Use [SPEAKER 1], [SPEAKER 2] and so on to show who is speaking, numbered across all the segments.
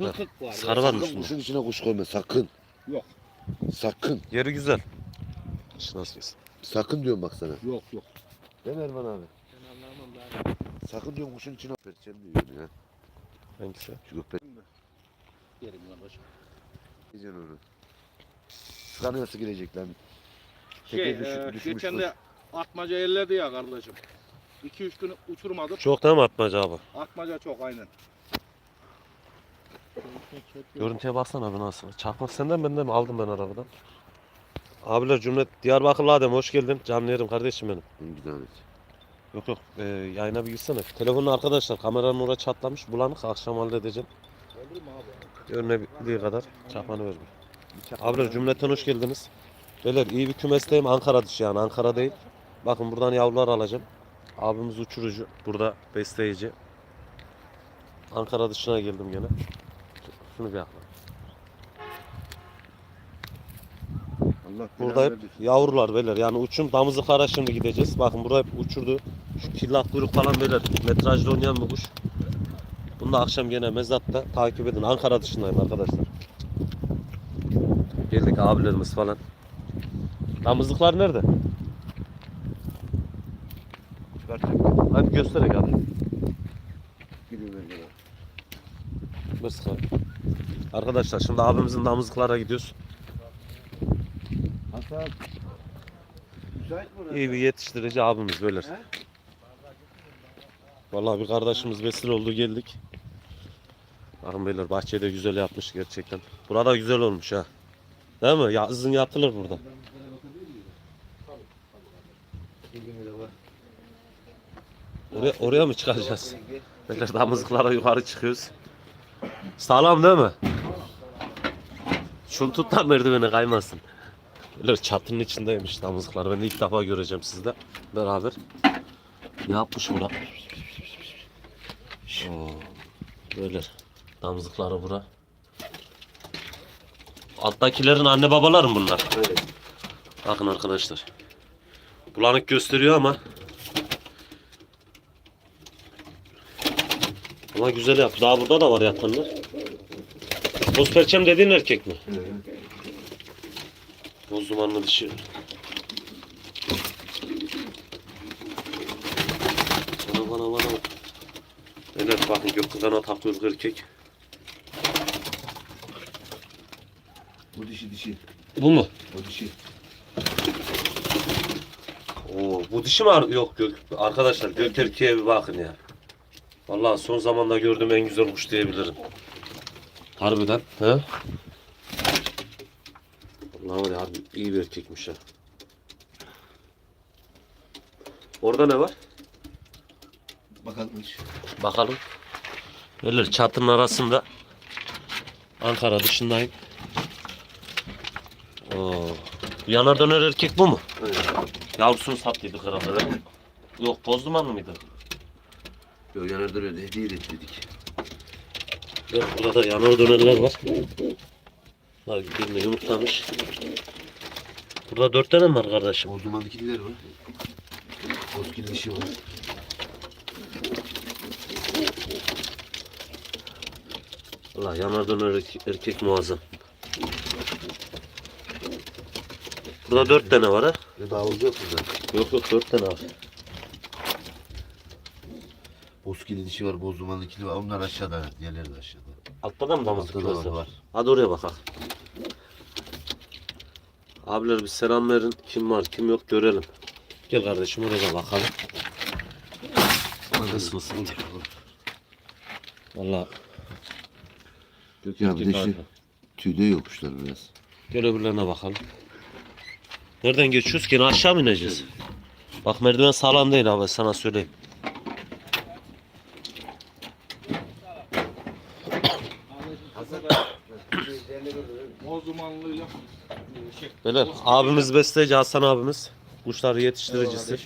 [SPEAKER 1] Var.
[SPEAKER 2] Sarı var mı
[SPEAKER 3] Sakın
[SPEAKER 2] üstünde?
[SPEAKER 3] kuşun içine kuş koyma sakın.
[SPEAKER 1] Yok.
[SPEAKER 3] Sakın.
[SPEAKER 2] Yeri güzel. İşin nasıl kesin.
[SPEAKER 3] Sakın diyorum bak sana.
[SPEAKER 1] Yok yok.
[SPEAKER 3] Değil mi Erman abi? Sakın diyorum kuşun içine perçem diyor ya.
[SPEAKER 2] Hangisi?
[SPEAKER 3] Şu gökper.
[SPEAKER 1] Yerim lan başım.
[SPEAKER 3] Diyeceksin onu. Sıkanı nasıl girecek lan?
[SPEAKER 1] Şey, e,
[SPEAKER 3] düşmüş
[SPEAKER 1] geçen de atmaca elledi ya kardeşim. 2-3 gün uçurmadım.
[SPEAKER 2] Çok değil mi atmaca abi?
[SPEAKER 1] Atmaca çok aynen.
[SPEAKER 2] Görüntüye baksana abi nasıl. Çakmak senden benden mi? Aldım ben arabadan. Abiler cümle Diyarbakırlı Adem hoş geldin. Canlı yerim kardeşim benim.
[SPEAKER 3] Bir tane.
[SPEAKER 2] Yok yok e, yayına bir girsene. Telefonun arkadaşlar kameranın oraya çatlamış bulanık akşam halledeceğim. Görünebildiği kadar çakmanı ver. bir. Abiler cümleten hoş geldiniz. Beyler iyi bir kümesteyim Ankara dışı yani Ankara değil. Bakın buradan yavrular alacağım. Abimiz uçurucu. Burada besleyici. Ankara dışına geldim gene. Şunu bir yakla.
[SPEAKER 3] Allah
[SPEAKER 2] Burada hep yavrular beyler. Yani uçum damızlıklara şimdi gideceğiz. Bakın burada hep uçurdu. Şu killak kuyruk falan beyler. Metrajda oynayan bir kuş. Bunu da akşam gene mezatta takip edin. Ankara dışındayım arkadaşlar. Geldik abilerimiz falan. Damızlıklar nerede?
[SPEAKER 3] Çıkartacak.
[SPEAKER 2] Hadi gösterek abi.
[SPEAKER 3] Gidiyor ben gene.
[SPEAKER 2] Mısır. Arkadaşlar şimdi abimizin damızlıklara gidiyoruz.
[SPEAKER 3] Hasan. Müsait mi orası?
[SPEAKER 2] İyi bir yetiştirici abimiz beyler.
[SPEAKER 3] He?
[SPEAKER 2] Vallahi bir kardeşimiz vesile oldu geldik. Bakın beyler bahçede güzel yapmış gerçekten. Burada güzel olmuş ha. Değil mi? Yazın yatılır burada. Oraya, oraya mı çıkacağız? Beyler damızlıklara yukarı çıkıyoruz. Sağlam değil mi? Şunu tut da merdivene kaymasın. Beyler çatının içindeymiş damızlıklar. Ben de ilk defa göreceğim sizde beraber. Ne yapmış bura? Böyle damızlıkları bura. Alttakilerin anne babaları mı bunlar?
[SPEAKER 3] Evet.
[SPEAKER 2] Bakın arkadaşlar. Bulanık gösteriyor ama. Ama güzel yap. Daha burada da var yatanlar. Boz perçem dediğin erkek mi? Boz dumanlı dişi. Bana bana bana. Evet bakın gökyüzüne takıyoruz erkek.
[SPEAKER 3] Bu dişi dişi.
[SPEAKER 2] Bu mu?
[SPEAKER 3] O dişi.
[SPEAKER 2] Oo, bu dişi mi? ar- Yok gök. Arkadaşlar gök erkeğe bir bakın ya. Vallahi son zamanda gördüğüm en güzel kuş diyebilirim. Harbiden. He? Vallahi var ya harbi iyi bir erkekmiş ha. Orada ne var?
[SPEAKER 3] Bakalım
[SPEAKER 2] Bakalım. Böyle çatının arasında. Ankara dışındayım. Oo. Yanar döner erkek bu mu?
[SPEAKER 3] Evet.
[SPEAKER 2] Yavrusunu sattıydık herhalde? Yok boz dumanlı mıydı?
[SPEAKER 3] Yok yanardan öyle hediye ettik.
[SPEAKER 2] Evet, burada da yanar dönerler var. Var birini yumurtlamış. Burada dört tane mi var kardeşim?
[SPEAKER 3] O duman ikililer var. Bozkil dişi var.
[SPEAKER 2] Allah yanar döner erkek, erkek muazzam. Burada dört tane var ha.
[SPEAKER 3] Ya daha olacak burada.
[SPEAKER 2] Yok yok dört tane var.
[SPEAKER 3] Bozkili dişi var, boz dumanlı ikili var. Onlar aşağıda, diğerleri de aşağıda.
[SPEAKER 2] Altta da mı damızlık
[SPEAKER 3] Altta da var,
[SPEAKER 2] var?
[SPEAKER 3] var.
[SPEAKER 2] Hadi oraya bakalım. Abiler bir selam verin. Kim var kim yok görelim. Gel kardeşim oraya da bakalım. Nasıl nasıl? Valla
[SPEAKER 3] Yok ya bir dişi. Tüyde yokmuşlar biraz.
[SPEAKER 2] gel öbürlerine bakalım. Nereden geçiyoruz ki? Aşağı mı ineceğiz? Bak merdiven sağlam değil abi sana söyleyeyim.
[SPEAKER 1] Şey,
[SPEAKER 2] Beyler abimiz besteci Hasan abimiz. Kuşları yetiştiricisi.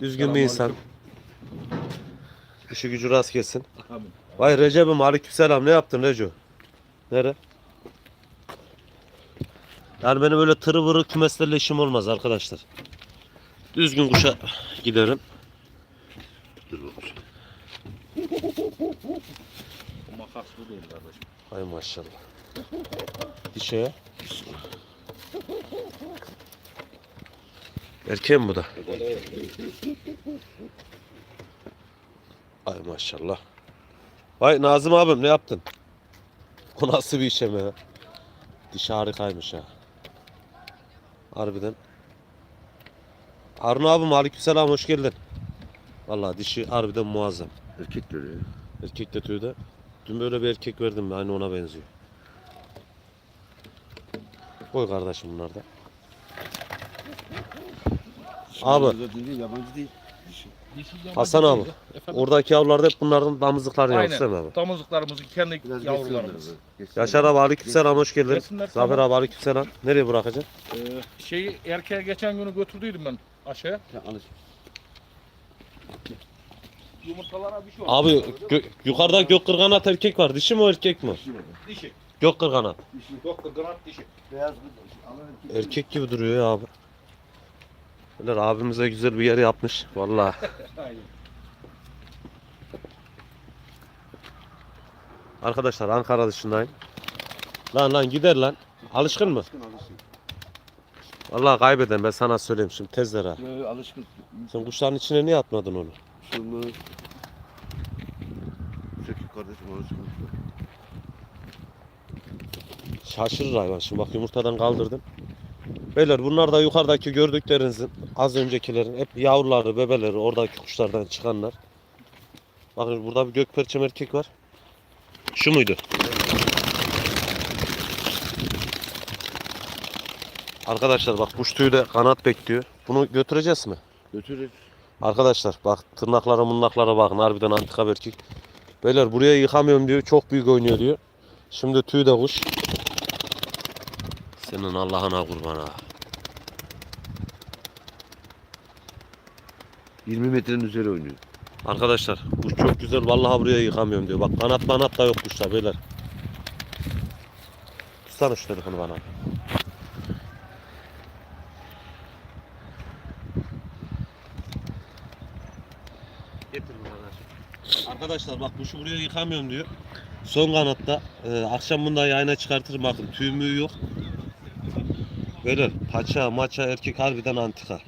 [SPEAKER 2] Düzgün bir insan. İşi gücü rast gelsin. Vay Recep'im aleykümselam ne yaptın Reco? Nere? Yani benim öyle tırı vırı kümeslerle işim olmaz arkadaşlar. Düzgün kuşa giderim.
[SPEAKER 3] Dur bakayım.
[SPEAKER 1] Bu makas bu değil kardeşim.
[SPEAKER 2] Ay maşallah. Dişe. Erkeğe mi bu da? Ay maşallah. Vay Nazım abim ne yaptın? O nasıl bir işeme ya? Dişi harikaymış ha. Harbiden. Harun abim aleykümselam hoş geldin. Vallahi dişi harbiden muazzam.
[SPEAKER 3] Erkek görüyor.
[SPEAKER 2] Erkek de tüyde. Dün böyle bir erkek verdim aynı ona benziyor. Koy kardeşim bunlar da. Abi.
[SPEAKER 3] Yabancı değil, yabancı değil. Dişi.
[SPEAKER 2] Hasan abi.
[SPEAKER 4] Efendim,
[SPEAKER 2] Oradaki yavrularda hep bunların damızlıkları yavrusu değil mi abi?
[SPEAKER 4] damızlıklarımızı kendi
[SPEAKER 3] Biraz
[SPEAKER 4] yavrularımız.
[SPEAKER 2] Yaşar abi aleykümselam hoş geldin.
[SPEAKER 4] Gelsinler,
[SPEAKER 2] Zafer
[SPEAKER 4] tamam.
[SPEAKER 2] abi aleykümselam. Nereye bırakacaksın?
[SPEAKER 4] Ee, şeyi erkeğe geçen günü götürdüydüm ben aşağıya.
[SPEAKER 3] Sen alış.
[SPEAKER 4] Yumurtalara bir şey oldu.
[SPEAKER 2] Abi gö- yukarıda gök kırganat erkek var. Dişi mi o erkek mi?
[SPEAKER 4] Dişi.
[SPEAKER 2] Gök kırganat.
[SPEAKER 4] Yok granat dişi.
[SPEAKER 3] Beyaz bir Alın erkek.
[SPEAKER 2] Erkek gibi duruyor ya abi. Böyle abimize güzel bir yer yapmış. Vallahi.
[SPEAKER 4] Aynen.
[SPEAKER 2] Arkadaşlar Ankara dışındayım. Lan lan gider lan. Alışkın mı?
[SPEAKER 3] Alışkın alışkın.
[SPEAKER 2] Vallahi kaybeden ben sana söyleyeyim şimdi tezler ha.
[SPEAKER 3] Yo, yo, alışkın.
[SPEAKER 2] Sen kuşların içine niye atmadın onu?
[SPEAKER 3] Şunu. Çekik kardeşim alışkın.
[SPEAKER 2] Şaşırır hayvan. Şimdi bak yumurtadan kaldırdım. Beyler bunlar da yukarıdaki gördüklerinizin az öncekilerin hep yavruları, bebeleri oradaki kuşlardan çıkanlar. Bakın burada bir gökperçem erkek var. Şu muydu? Arkadaşlar bak kuş tüyü de kanat bekliyor. Bunu götüreceğiz mi?
[SPEAKER 3] Götürür.
[SPEAKER 2] Arkadaşlar bak tırnaklara mırnaklara bakın harbiden antika bir erkek. Beyler buraya yıkamıyorum diyor çok büyük oynuyor diyor. Şimdi tüy de kuş. Senin Allah'ına kurban ha.
[SPEAKER 3] 20 metrenin üzeri oynuyor.
[SPEAKER 2] Arkadaşlar kuş çok güzel vallahi buraya yıkamıyorum diyor. Bak kanat kanat da yok kuşta beyler. Tutsana şu telefonu bana. Arkadaşlar bak kuşu buraya yıkamıyorum diyor. Son kanatta. Ee, akşam bunu da yayına çıkartırım bakın. Tüy mü yok. Böyle paça maça erkek harbiden antika.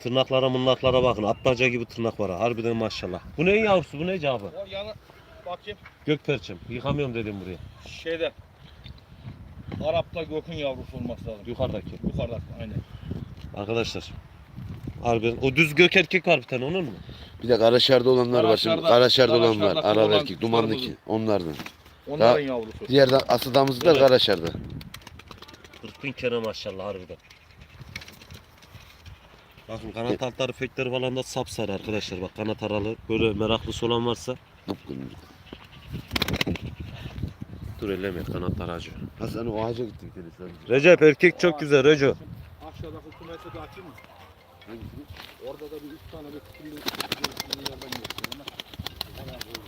[SPEAKER 2] Tırnaklara mırnaklara bakın. Atmaca gibi tırnak var ha. Harbiden maşallah. Bu neyin yavrusu? Bu ne cevabı?
[SPEAKER 4] O yana bakayım
[SPEAKER 2] Gökperçem. Yıkamıyorum dedim buraya.
[SPEAKER 4] şeyde Arap'ta gökün yavrusu olması lazım.
[SPEAKER 2] Yukarıdaki.
[SPEAKER 4] Yukarıda aynen.
[SPEAKER 2] Arkadaşlar. Harbiden. O düz gök erkek tane onun mu?
[SPEAKER 3] Bir de Karaşar'da olanlar var şimdi.
[SPEAKER 4] Karaşar'da-
[SPEAKER 3] Karaşar'da olan var.
[SPEAKER 4] Karaşar'da
[SPEAKER 3] Aral
[SPEAKER 4] olan
[SPEAKER 3] erkek. Dumanlı ki.
[SPEAKER 4] kuşlarımızın.
[SPEAKER 3] Onlardan.
[SPEAKER 4] Onların yavrusu.
[SPEAKER 3] Diğer de asıl damızlıklar
[SPEAKER 4] Evet.
[SPEAKER 3] Karaşar'da.
[SPEAKER 2] 40 bin kere maşallah harbiden. Bakın kanat altları fekleri falan da sapsarı arkadaşlar. Bak kanat aralı. Böyle meraklısı olan varsa.
[SPEAKER 3] Kıpkırmızı.
[SPEAKER 2] Dur elleme kanatlar acıyor.
[SPEAKER 3] Hasan o ağaca gitti bir.
[SPEAKER 2] Recep erkek çok güzel Reco.
[SPEAKER 4] Aşağıdaki kümese de açayım mı?
[SPEAKER 3] Hangisini?
[SPEAKER 4] Orada da bir üç tane bir kutumlu kutumlu yerden geçiyor.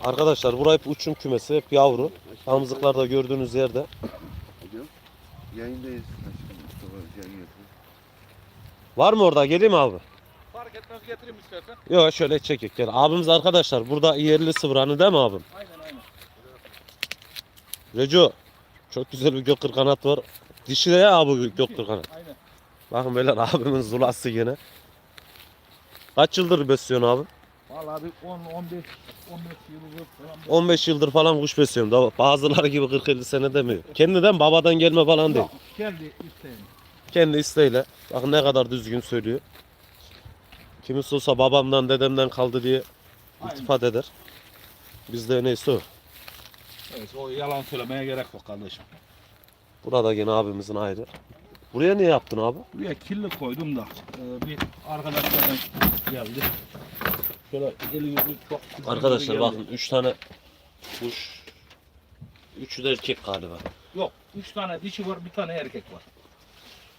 [SPEAKER 2] Arkadaşlar burası hep uçum kümesi. Hep yavru. Damızlıklarda gördüğünüz yerde.
[SPEAKER 3] Yayındayız.
[SPEAKER 2] Var mı orada? Geleyim mi abi?
[SPEAKER 4] Fark etmez getireyim istersen.
[SPEAKER 2] Yok şöyle çekek gel. Abimiz arkadaşlar burada yerli sıvranı değil mi abim?
[SPEAKER 4] Aynen aynen.
[SPEAKER 2] Reco. Çok güzel bir gökür kanat var. Dişi de ya abi gökür kanat.
[SPEAKER 4] Aynen.
[SPEAKER 2] Bakın beyler abimin zulası gene. Kaç yıldır besliyorsun abi?
[SPEAKER 4] Vallahi bir 10 15 15 yıllık falan.
[SPEAKER 2] 15 yıldır falan kuş besliyorum. Da bazıları gibi 40-50 sene demiyor. Kendiden babadan gelme falan değil.
[SPEAKER 4] Yok, kendi isteğim.
[SPEAKER 2] Kendi isteğiyle. Bakın ne kadar düzgün söylüyor. Kimisi olsa babamdan dedemden kaldı diye
[SPEAKER 4] Aynen.
[SPEAKER 2] iltifat eder. Bizde neyse o.
[SPEAKER 4] Evet, o yalan söylemeye gerek yok kardeşim.
[SPEAKER 2] Burada gene abimizin ayrı. Buraya niye yaptın abi?
[SPEAKER 4] Buraya kirli koydum da e, bir arkadaşlardan geldi. Şöyle eli yüzü çok
[SPEAKER 2] Arkadaşlar
[SPEAKER 4] geldi.
[SPEAKER 2] bakın 3 tane kuş. Üçü de erkek galiba.
[SPEAKER 4] Yok, üç tane dişi var, bir tane erkek var.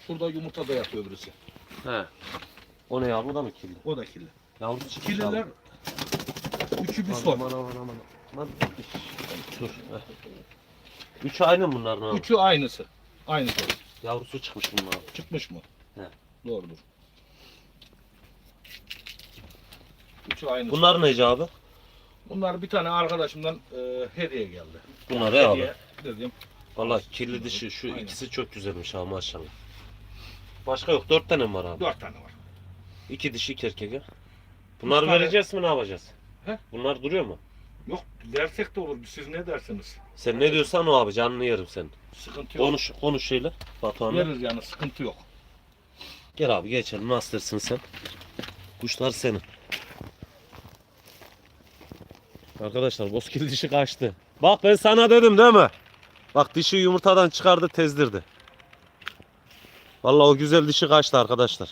[SPEAKER 4] Şurada yumurta da yapıyor birisi.
[SPEAKER 2] He. O ne yavru da mı kirli?
[SPEAKER 4] O da kirli.
[SPEAKER 2] Yavru çıkmış
[SPEAKER 4] Kirliler
[SPEAKER 2] abi.
[SPEAKER 4] üçü bir son.
[SPEAKER 2] aman aman aman. Aman. Dur. heh. Üçü aynı mı bunların abi?
[SPEAKER 4] Üçü aynısı. Aynısı.
[SPEAKER 2] Yavrusu çıkmış abi.
[SPEAKER 4] Çıkmış mı?
[SPEAKER 2] He.
[SPEAKER 4] Doğrudur. Üçü aynısı.
[SPEAKER 2] Bunlar neyci abi?
[SPEAKER 4] Bunlar bir tane arkadaşımdan e, hediye geldi.
[SPEAKER 2] Bunlar he abi.
[SPEAKER 4] Hediye dedim.
[SPEAKER 2] Valla kirli dişi şu
[SPEAKER 4] Aynen.
[SPEAKER 2] ikisi çok güzelmiş abi maşallah. Başka yok. Dört tane mi var abi?
[SPEAKER 4] Dört tane var.
[SPEAKER 2] İki dişi iki erkek ha. Bunları
[SPEAKER 4] Üç tane-
[SPEAKER 2] vereceğiz mi ne yapacağız?
[SPEAKER 4] He?
[SPEAKER 2] Bunlar duruyor mu?
[SPEAKER 4] Yok dersek de olur. Siz ne dersiniz?
[SPEAKER 2] Sen ne diyorsan o abi canını yerim senin.
[SPEAKER 4] Sıkıntı yok.
[SPEAKER 2] Konuş konuş şeyle Batuhan'la.
[SPEAKER 4] Veririz yani sıkıntı yok.
[SPEAKER 2] Gel abi geçelim nasıl dersin sen? Kuşlar senin. Arkadaşlar bozkil dişi kaçtı. Bak ben sana dedim değil mi? Bak dişi yumurtadan çıkardı tezdirdi. Vallahi o güzel dişi kaçtı arkadaşlar.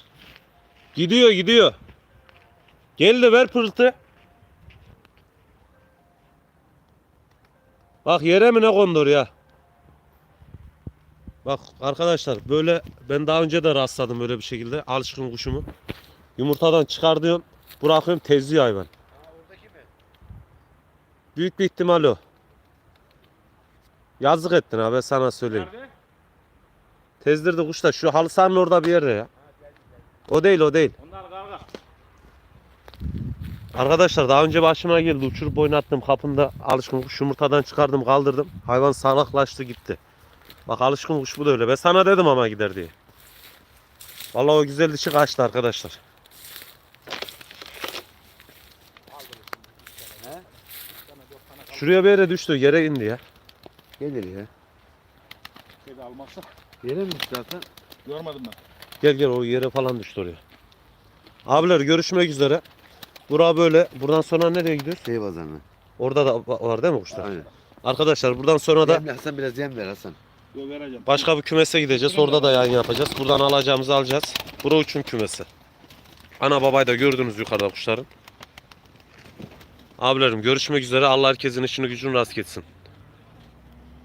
[SPEAKER 2] Gidiyor gidiyor. Geldi ver pırtı. Bak yere mi ne kondur ya? Bak arkadaşlar böyle ben daha önce de rastladım böyle bir şekilde alışkın kuşumu. Yumurtadan çıkartıyorum bırakıyorum tezliyor hayvan. Büyük bir ihtimal o. Yazık ettin abi sana söyleyeyim.
[SPEAKER 4] Nerede?
[SPEAKER 2] Tezdirdi kuş da şu halı sahanın orada bir yerde ya. O değil o değil.
[SPEAKER 4] Onlar.
[SPEAKER 2] Arkadaşlar daha önce başıma geldi uçurup oynattım kapında alışkın kuş yumurtadan çıkardım kaldırdım. Hayvan salaklaştı gitti. Bak alışkın kuş bu da öyle. Ben sana dedim ama gider diye. Vallahi o güzel dişi kaçtı arkadaşlar. Şuraya bir yere düştü yere indi ya.
[SPEAKER 3] Gelir ya.
[SPEAKER 4] Kedi almazsa.
[SPEAKER 3] Yere mi düştü zaten?
[SPEAKER 4] Görmedim ben.
[SPEAKER 2] Gel gel o yere falan düştü oraya. Abiler görüşmek üzere. Bura böyle. Buradan sonra nereye gidiyoruz?
[SPEAKER 3] Şey pazarına.
[SPEAKER 2] Orada da va- var değil mi kuşlar?
[SPEAKER 3] Aynen.
[SPEAKER 2] Arkadaşlar buradan sonra da
[SPEAKER 3] Yem, Hasan biraz yem ver Hasan.
[SPEAKER 4] Yo vereceğim.
[SPEAKER 2] başka bir kümese gideceğiz. Orada da yayın yapacağız. Buradan alacağımızı alacağız. Bura uçum kümesi. Ana babayı da gördünüz yukarıda kuşların. Abilerim görüşmek üzere. Allah herkesin işini gücünü rast getsin.